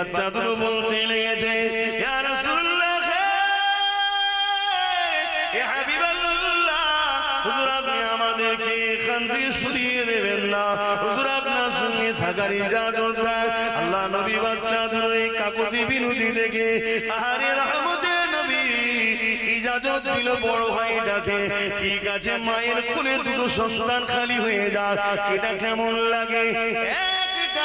বাচ্চা বলতে লেগেছে বড় ঠিক আছে, মায়ের কোলে দুটো সন্তান খালি হয়ে যাক, এটা কেমন লাগে?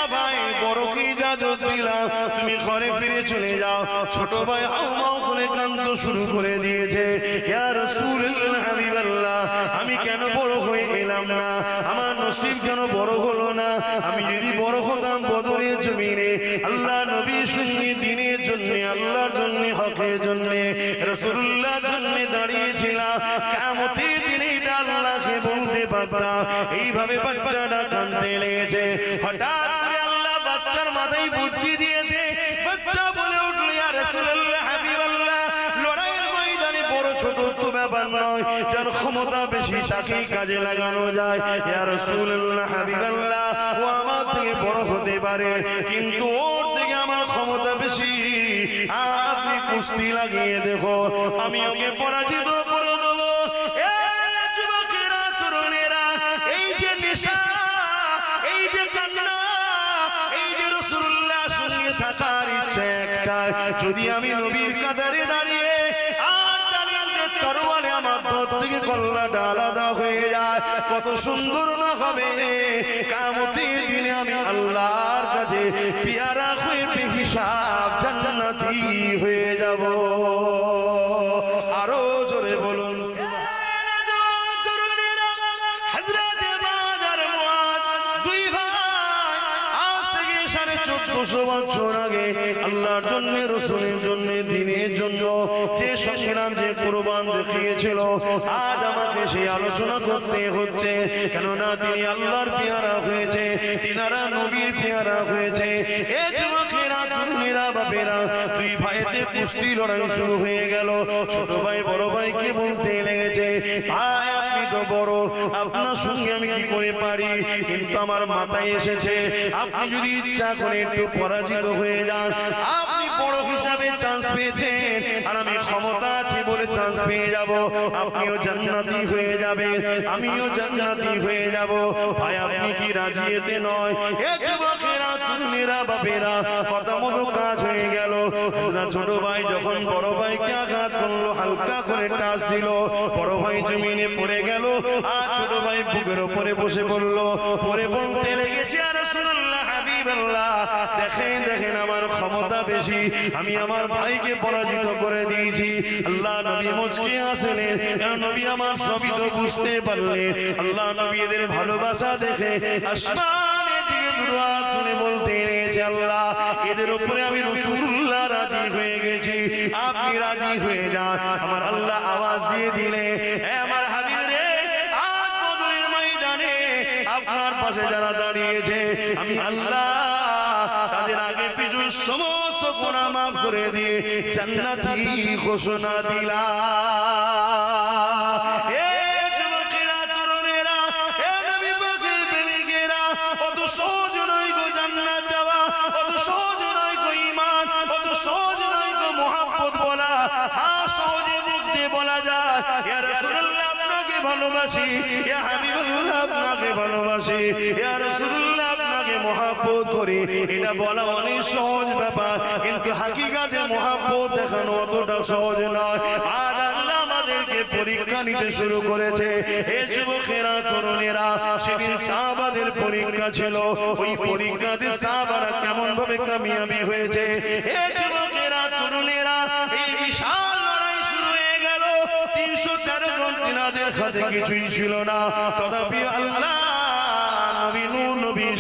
একটা বড় কি ইজাজত দিলাম? তুমি ঘরে ফিরে চলে যাও। ছোট ভাই হাউ মাউ করে কান্ত শুরু করে দিয়েছে। ইয়ার সুর হাবিবাল্লাহ, আমি কেন বড় হয়ে গেলাম না? আমার নসিব কেন বড় হলো। তাকেই কাজে লাগানো যায়। ইয়া রাসূলুল্লাহ, হাবিবাল্লাহ, ও আমার থেকে বড় হতে পারে, কিন্তু ওর থেকে আমার ক্ষমতা বেশি। আপনি কুস্তি লাগিয়ে দেখো, আমি ওকে পরাজিত করে দেবো। যদি আমি নবীর কত সুন্দর না হবে? কামতের দিনে আমি আল্লাহর কাছে পিয়ারা হয়ে হিসাব জান্নাতি হয়ে যাব। চোদ্দশো বছর আগে আল্লাহর জন্য, রসুলের জন্য, দিনের জন্য যে সংগ্রাম, যে কোরবান দেখিয়েছিল, আজ আমাকে সেই আলোচনা করতে হচ্ছে। কেননা তিনি আল্লাহর পেয়ারা হয়েছে, তিনারা নবীর পেয়ারা হয়েছে। এ যুবকেরা লড়াই শুরু হয়ে গেল। ছোট ভাই, বড় ভাইকে বলতে লেগেছে, ভাই তো বড়, আপনার সঙ্গে আমি কি করে পারি? কিন্তু আমার মাথায় এসেছে, আপনি যদি ইচ্ছা করে একটু পরাজিত হয়ে যান, আপনি বড় হিসাবে চান্স পেয়েছেন। আর আমি ক্ষমতা আছে বলে চান্স পেয়ে যাব। আপনিও জান্নাতি হয়ে যাবেন, আমিও জান্নাতি হয়ে যাব। ভাই, আপনি কি রাজি এতে নয়? তরুণেরা বাপেরা কথা মতো কাজ হয়ে গেল। ছোট ভাই যখন বড় ভাইকে আঘাত করল, হালকা করে টাচ দিল। বড় ভাই জমিনে পড়ে গেল আর ছোট ভাই বুকের উপরে বসে পড়ল। পরে বলতে লেগেছে, আর দেখেন দেখেন আমার ক্ষমতা বেশি। আমি আমার ভাইকে পরাজিত করে দিয়েছি। আল্লাহ নবী মুচকে আসলেন কারণ নবী আমার সবই তো বুঝতে পারলেন? আল্লাহ নবী এদের ভালোবাসা দেখে আসমানের বলতে এদের উপরে আমি রসুল্লাহ রাজি হয়ে গেছি। আপনি রাজি হয়ে যান। আমার আল্লাহ আওয়াজ দিয়ে দিলে আমার পাশে যারা দাঁড়িয়েছে তাদের আগে সমস্ত গুনাহ মাফ করে দিয়ে জান্নাতি ঘোষণা দিলাম। ভালোবাসি। আপনাকে মহাব্বত করি। এটা বলা অনেক সহজ ব্যাপার, কিন্তু হাকিকাতে মহাব্বত দেখানো অতটা সহজ নয়। আর পরীক্ষা নিতে শুরু করেছে। পরীক্ষা ছিল। ওই পরীক্ষাতে কেমন ভাবে কামিয়াবি হয়েছে? হয়ে কিছুই ছিল না। তথাপি আল্লাহ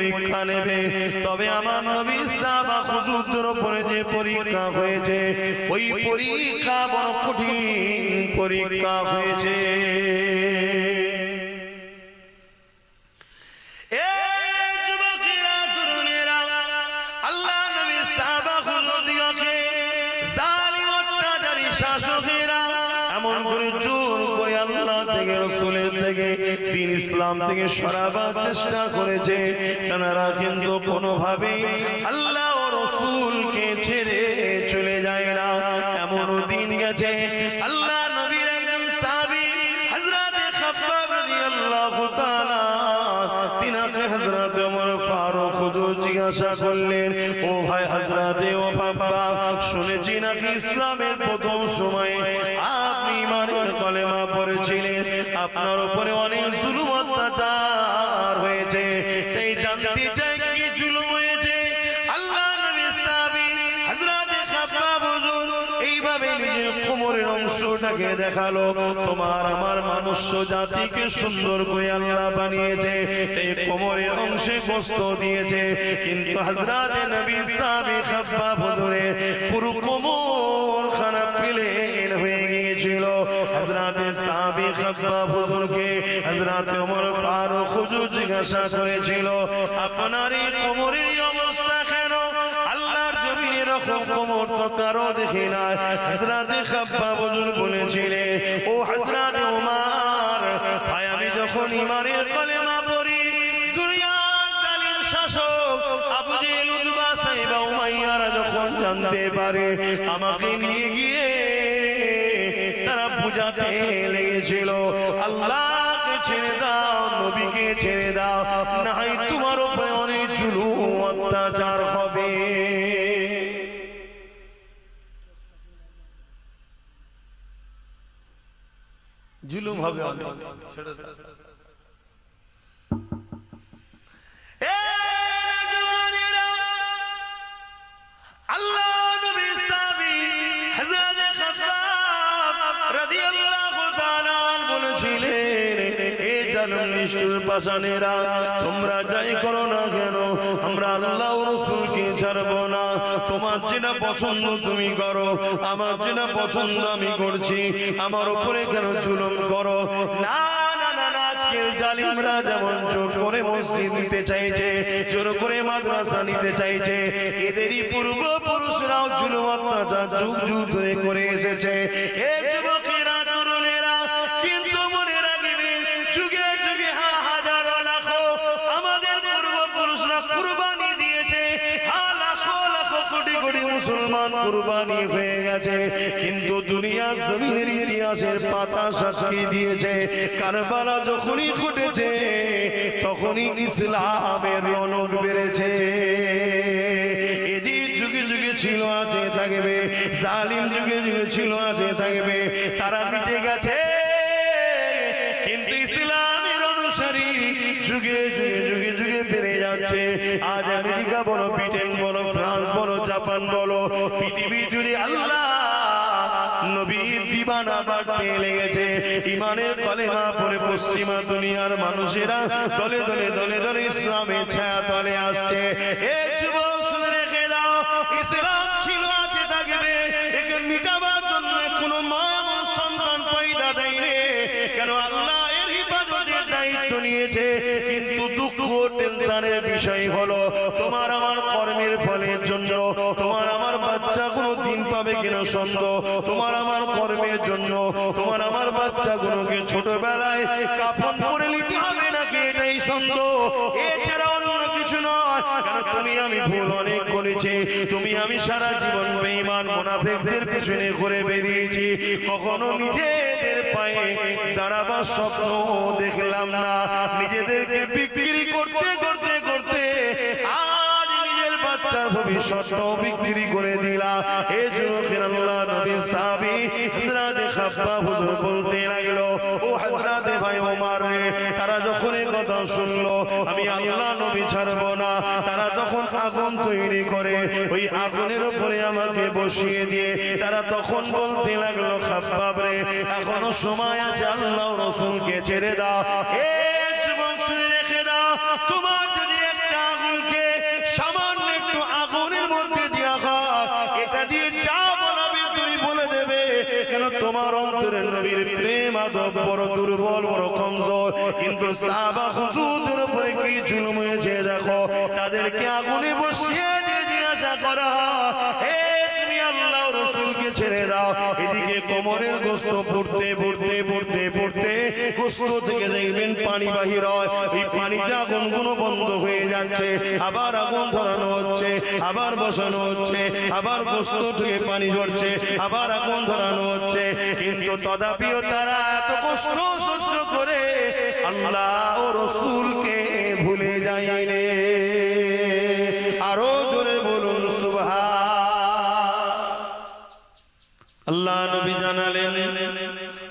পরীক্ষা নেবে। তবে আমার নবী সাহাবা হুজুরদের উপরে যে পরীক্ষা হয়েছে ওই পরীক্ষা বড় কঠিন পরীক্ষা হয়েছে। এ আল্লাহ নবী সাহাবা হুজুরদিগকে জালিম অত্যাচারী শাসকেরা এমন করে জোর করে আল্লাহ থেকে, রসুলের থেকে, দিন ইসলাম থেকে সরাবার চেষ্টা করেছে। তারা কিন্তু কোনোভাবেই আল্লাহ রসুলকে ছেড়ে চলে যায় না। এমন দিন গেছে। আল্লাহ ও ভাই হযরতে ও শুনেছি নাকি ইসলামের প্রথম সময়ে অংশটাকে দেখাল। তোমার আমার মনুষ্য জাতিকে সুন্দর করে আল্লাহ বানিয়েছে। এই কোমরের অংশে গোস্ত দিয়েছে। কিন্তু হযরত নবী সাহাবী খাব্বাব হুজুরের পুরো কোমর খানা প্লেন হয়ে গিয়েছিল। খাব্বাব হুজুরকে হযরত ওমর ফারুক জিজ্ঞাসা করেছিল, আপনার এই কোমরের তো কারও দেখে না হযরতে খাব্বাব হুজুর বলেছিলেন, ও হযরতে ওমর ভাই, আমি যখন ইমানের কলেমা পড়ি যখন জানতে পারে, আমাকে নিয়ে গিয়ে তারা বুঝাতে লেগেছিল, আল্লাহকে ছেড়ে দাও, নবীকে ছেড়ে দাও নাই তোমার হবে অনেক ছেড়ে এ নিষ্ঠুর পাষাণেরা, তোমরা যাই করো না কেন? আমরা আল্লাহ রাসূলকে ছাড়ব না। তোমার যেটা পছন্দ তুমি করো, আমার যেটা পছন্দ আমি করছি, আমার উপরে কেন জুলুম করো? না জালিমরা যেমন জোর নিতে চাইছে, জোর করে মাদ্রাসা নিতে চাইছে, এদেরই পূর্বপুরুষরাও অত্যাচার, যুগ যুগ ধরে করে এসেছে। কুরবানি হয়ে গেছে, কিন্তু দুনিয়া জমিনের ইতিহাসের পাতা সাক্ষী দিয়েছে, কারবালা যখনই ঘটেছে, তখনই ইসলামের রনক বেড়েছে। ছিল, আছে থাকবে, জালিম যুগে যুগে ছিল, আছে থাকবে, তারা মিটে গেছে ইমানের কলেমা পরে পশ্চিমা দুনিয়ার মানুষেরা দলে দলে দলে দলে ইসলামের ছায়া তলে আসছে। এ যুবক শুনে রেখে দাও ইসলাম ছিল আছে থাকবে একে মিটাবার জন্য কোনো মা সন্তান পয়দা দেয়নি। কেন আল্লাহ এর হিফাজতের দায়িত্ব নিয়েছে। কিন্তু দুঃখ টেনশনের বিষয় হলো তোমার আমার কর্মের ফলের জন্য তোমার আমার বাচ্চা কোনো দিন পাবে কিনা সন্দেহ। তোমার আমার কর্মের জন্য তোমার ছোটবেলায় কাফন পরে নিতে হবে নাকি? এটাই সন্দেহ এছাড়া অন্য কিছু নয়। কারণ তুমি আমি ভুল অনেক করেছি। তুমি আমি সারা জীবন বেঈমান মুনাফিকদের পেছনে ঘুরে বেরিয়েছি। কখনো নিজেদের পায়ে দাঁড়াবার স্বপ্ন দেখলাম না। নিজেদেরকে বিক্রি করতে করতে করতে বাচ্চার করে বলতে লাগল শুনলো আমি আল্লাহ নবী ছাড়বো না। তারা তখন আগুন তৈরি করে, ওই আগুনের উপরে আমাকে বসিয়ে দিয়ে তারা তখন বলতে লাগল খাপ রে, এখনও সময় আছে আল্লাহ রসুলকে ছেড়ে দাও। তোমার অন্তরে নবীর প্রেম, আদব, বড় দুর্বল, বড় কমজোর। কিন্তু সাহাবা হুজুরদের উপরে কি জুলুম হয়েছে দেখো? তাদেরকে আগুনে বসিয়ে দিয়ে জিজ্ঞাসা করা হে তুমি আল্লাহ রসুলকে ছেড়ে দাও। এদিকে কোমরের গোস্ত পড়তে পড়তে পড়তে পড়তে গোস্ত থেকে দেখবেন পানি বাহির হয়। এই পানিতে আগুন কোনো বন্ধ হয়ে যাচ্ছে, আবার আগুন ধরানো হচ্ছে, আবার বসানো হচ্ছে, আবার গোস্ত থেকে পানি ঝরছে, আবার আগুন ধরানো হচ্ছে। কিন্তু তদাপিও তারা এত কষ্ট সহ্য করে, আল্লাহ ও রসুলকে ভুলে যায়নি। আল্লাহ নবী জানালেন,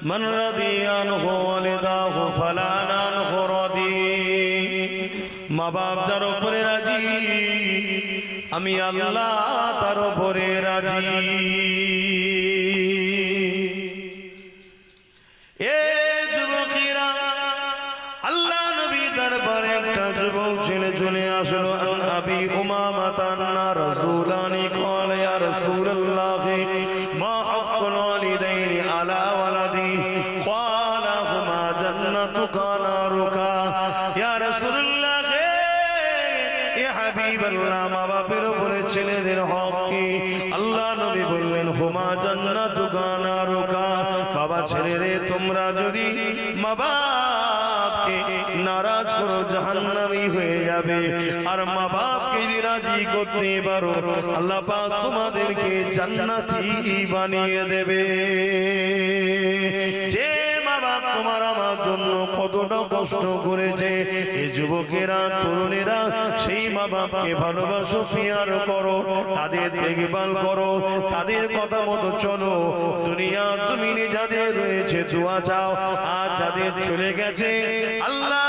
মান রাদিয়ানহু ওয়ালিদাহু ফালানান নানহু রাদি। মা বাপ যার উপরে রাজি, আমি আল্লাহ তার উপরে রাজি। নারাজ করো, জাহান্নামি হয়ে যাবে। আর মা বাপকে যদি রাজি করতে পারো, আল্লাহ পাক তোমাদেরকে জান্নাতি বানিয়ে দেবে। যে তোমার আমার জন্য কতটা কষ্ট করেছে। এই যুবকেরা, তরুণেরা, সেই মা বাপকে ভালোবাসো, পিয়ার করো, তাদের দেখভাল করো, তাদের কথা মতো চলো। দুনিয়া জমিনে যাদের রয়েছে, দোয়া চাও, আর যাদের চলে গেছে, আল্লাহ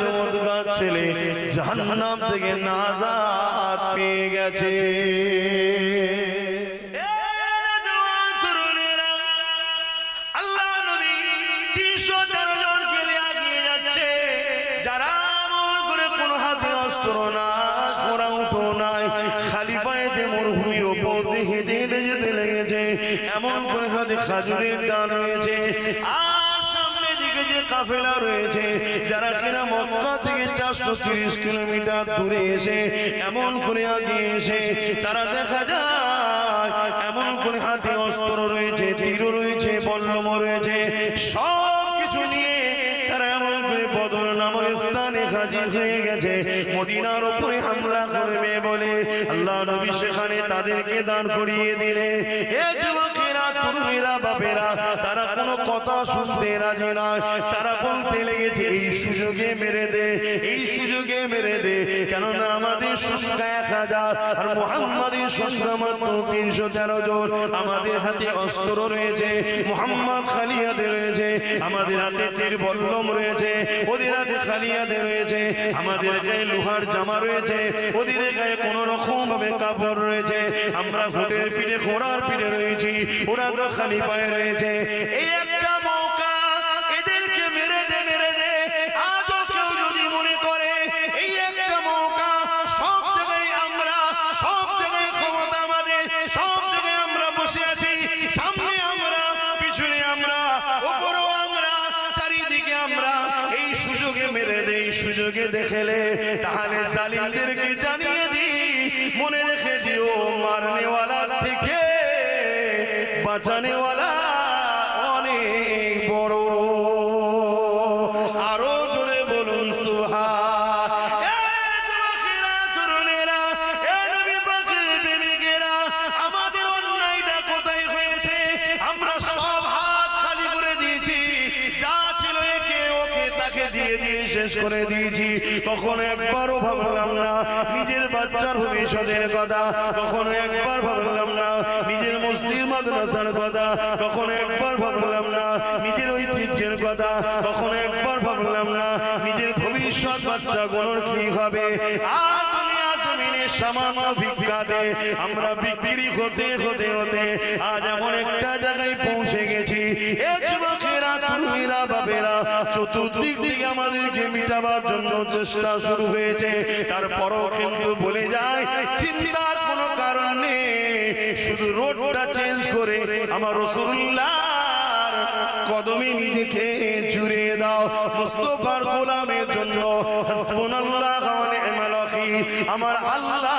খেদমতগার ছেলে জাহান্নাম থেকে নাজাত পেয়ে গেছে এরা জওয়ান তরুণেরা, আল্লাহ নবী 313 জনকে নিয়ে এগিয়ে যাচ্ছে। যারা আমল করে কোনো হাতে অস্ত্র নাই, ঘোড়া উঠো নাই, খালি পায়েতে মরুভূমির ওপর দিয়ে হেঁটে হেঁটে যেতে লেগেছে। এমন করে হাতে খাজুরের ডাল রয়েছে কাফেলা রয়েছে, যারা কিনা মক্কা থেকে চারশো তিরিশ কিলোমিটার দূরে এসে এমন করে এসে তারা দেখা যায়, এমন করে হাতে অস্ত্র রয়েছে, তীর রয়েছে, বল্লম রয়েছে সব কিছু নিয়ে তারা এমন করে বদর নামক স্থানে হাজির হয়ে গেছে, মদিনার উপরে হামলা করবে বলে আল্লাহ নবী সেখানে তাদেরকে দান করিয়ে দিলে এ যুবকেরা তরুণেরা বাপেরা, তারা কোনো কথা শুনতে রাজি নয়। তারা বলতে লেগেছে, এই সুযোগে মেরে দে, এই সুযোগে মেরে দে। কেননা আমাদের সংখ্যা এক হাজার, আর মোহাম্মদের সংখ্যা মাত্র তিনশো তেরো জন। আমাদের হাতে অস্ত্র রয়েছে, মোহাম্মদ খালিয়াতে রয়েছে, আমাদের হাতে তীর বল্লম রয়েছে, ওদের হাতে খালিয়াতে রয়েছে, আমাদের গায়ে লোহার জামা রয়েছে ওদের গায়ে কোন রকম ভাবে কাপড় রয়েছে। আমরা ভোটের পিঠে ঘোড়ার পিঠে রয়েছি, ওরা তো খালি পায়ে রয়েছে। এই দেখেলে তাহলে জালিমদেরকে একবারও ভাবলাম না। নিজের বাচ্চার ভবিষ্যতের কথা, কখনো একবার ভাবলাম না। নিজের মসজিদ মাদ্রাসার কথা, কখনো একবার ভাবলাম না। নিজের ঐতিহ্যের কথা, কখনো একবার ভাবলাম না। নিজের ভবিষ্যৎ বাচ্চা বাচ্চাগুলোর কি হবে? আর সামান্য ভিক্ষা দে আমরা বিক্রি হতে হতে হতে আজ এমন একটা জায়গায় পৌঁছে গেছি। এ যুবকেরা তরুণীরা বাবেরা চতুর্দিক আমাদেরকে মিটাবার জন্য চেষ্টা শুরু হয়েছে। তারপরও কিন্তু বলে যায়, চিন্তার কোনো শুধু রোডটা চেঞ্জ করে আমার রসুল্লাহ নিজেকে জুড়ে দাও। গোলামের জন্য আমার আল্লাহ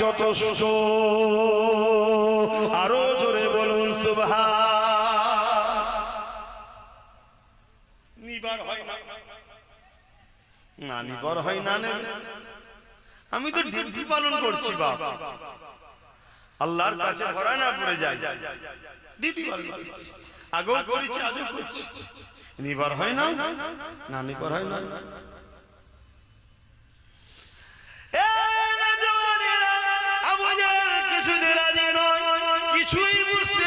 যথেষ্ট। আরও জোরে বলুন, সুবহান। নিবার হয় না। হয় আমি তো ডিউটি পালন করছি বাবা আল্লাহর কাছে ভরা না পড়ে যায় ডিউটি পালন করছি। আগেও করেছি আজও করছি। নিবার হয় না? না। নিবার হয় না? কিছুই বুঝতে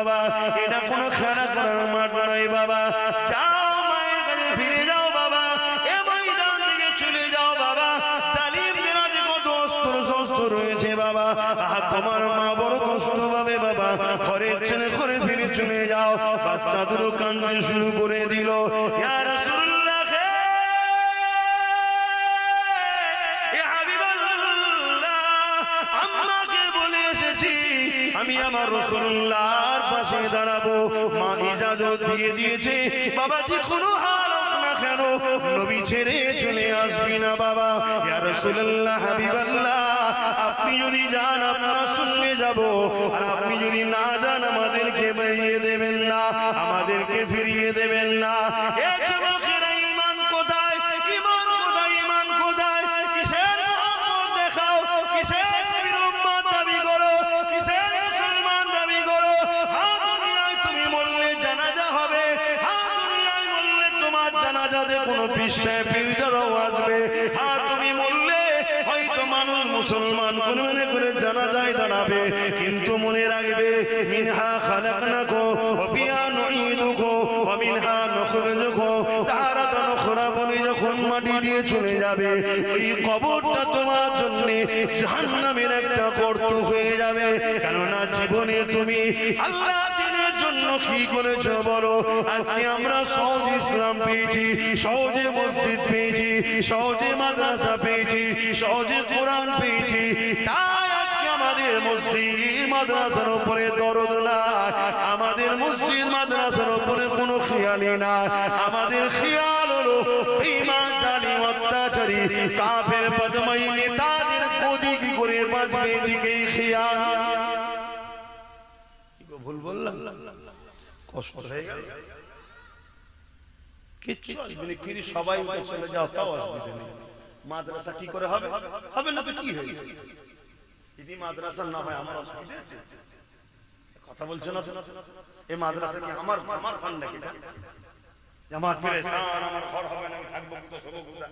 বাচ্চা শুরু করে দিল। আমি আমার রসুল্লাহর পাশে দাঁড়াবো। মা ইজাজত দিয়ে দিয়েছে বাবা যে কোনো হাল না কেন, নবী ছেড়ে চলে আসবি না বাবা। ইয়া রাসূলুল্লাহ, হাবিবাল্লাহ, আপনি যদি যান, আপনার সঙ্গে যাব। আপনি যদি না যান, আমাদেরকে বেরিয়ে দেবেন দেবেন না। এ কোথায়? তুমি বললে হয়তো মানুষ মুসলমান কোন মনে করে জানা যায় দাঁড়াবে। কিন্তু মনে রাখবে, মিনহা খালাকনাকো ওয়া যাবে। ওই কবরটা তোমার জন্য জাহান্নামের একটা গর্ত হয়ে যাবে। কেননা জীবনে তুমি আল্লাহ সহজ মাদ্রাসা পেয়েছি, সহজে কোরআন আমাদের মসজিদ মাদ্রাসার উপরে আমাদের মসজিদ মাদ্রাসার উপরে কোনো খেয়ালি না আমাদের খেয়াল কাফের বদমাই নেতাদের কোদি করে বাঁচবে দিকেই খেয়াল। ভুল বললাম? কষ্ট হয়ে গেল। কিচ্ছু আসবে কিরি সবাই চলে যাও, তাও অসুবিধা নেই মাদ্রাসা কি করে হবে? হবে না তো কি হয়ে? যদি মাদ্রাসা না হয়, আমার অসুবিধা আছে। কথা বলছো না? এই মাদ্রাসা কি আমার আমার ফান নাকি আমার পেরেশান আমার ঘর হবে না, আমি থাকব কোথায়? শোবো কোথায়?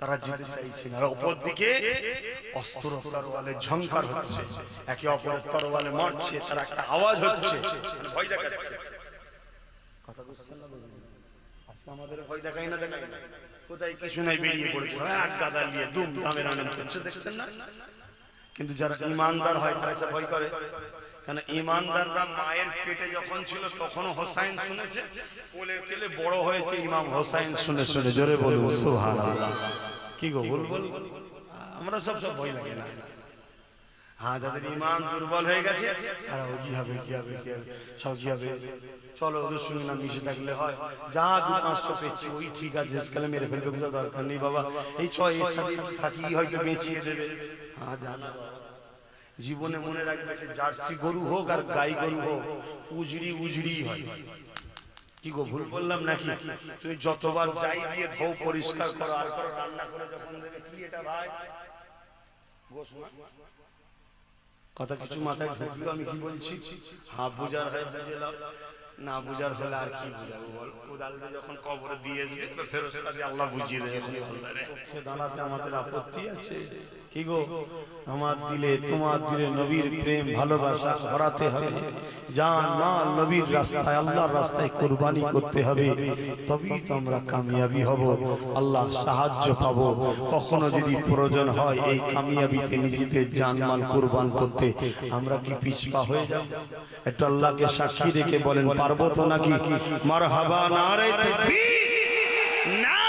তারা যেতে চাইছে না আর অপর দিকে অস্ত্র তরোয়ালে ঝংকার হচ্ছে। একে অপরের তরোয়ালে মারছে, তার একটা আওয়াজ হচ্ছে। মানে ভয় দেখাচ্ছে। কথা বুঝছেন না? আজকে আমাদের ভয় দেখাই না দেখাই না। কোথায় কিছু নাই, বেরিয়ে পড়েছে। এক গাদা নিয়ে দুম দামের আনন্দ দেখছেন না? কিন্তু যারা ইমানদার হয়, তারা ভয় করে। কেন ইমানদাররা মায়ের পেটে যখন ছিল, তখনও হোসাইন শুনেছে? কোলে বড় হয়েছে ইমাম হোসাইন শুনে শুনে। জোরে বলুন, সুবহানাল্লাহ। কি গো বল বল আমরা সব সব ভয় লাগে না। হ্যাঁ যাদের ইমান দুর্বল হয়ে গেছে তারা কি হবে কি হবে কি হবে? সব কি হবে? চলো, ওদের সঙ্গে না মিশে থাকলে হয়। যা দু পাঁচশো পেয়েছি, ওই ঠিক আছে আজকালে মেরে ফেলবে কোনো দরকার নেই বাবা। এই ছয় এর সাথে থাকি, হয়তো বেঁচিয়ে দেবে। হ্যাঁ জানা জীবনে মনে রাখবে জার্সি গরু হোক আর গাই গরু হোক, উজড়ি উজড়ি হয়। কি গো, ভুল বললাম নাকি? তুই যতবার যাই দিয়ে ধৌ পরিষ্কার করো, আর করো, রান্না করে, যখন দেবে কি এটা ভাই? কথা কিছু মাথায় ঢুকলো, আমি কি বলছি? হ্যাঁ বুঝার হয় বুঝেলাম না বুঝার হলে আর কি বুঝাবো বল? কোদাল দিয়ে যখন কবরে আল্লাহ বুঝিয়ে দেবে দাঁড়াতে আমাদের আপত্তি আছে। কি গো? আমার দিলে তোমার দিলে নবীর প্রেম, ভালোবাসা হবে। নবীর রাস্তায়, আল্লাহর রাস্তায় কোরবানি করতে হবে। তবেই তো আমরা কামিয়াবি হব। আল্লাহ সাহায্য পাবো। কখনো যদি প্রয়োজন হয় এই কামিয়াবিতে নিজেদের জানমাল কোরবান করতে, আমরা কি পিছপা হয়ে যাব? একটু আল্লাহকে সাক্ষী রেখে বলেন পারব তো নাকি? মার হাবা নারে না।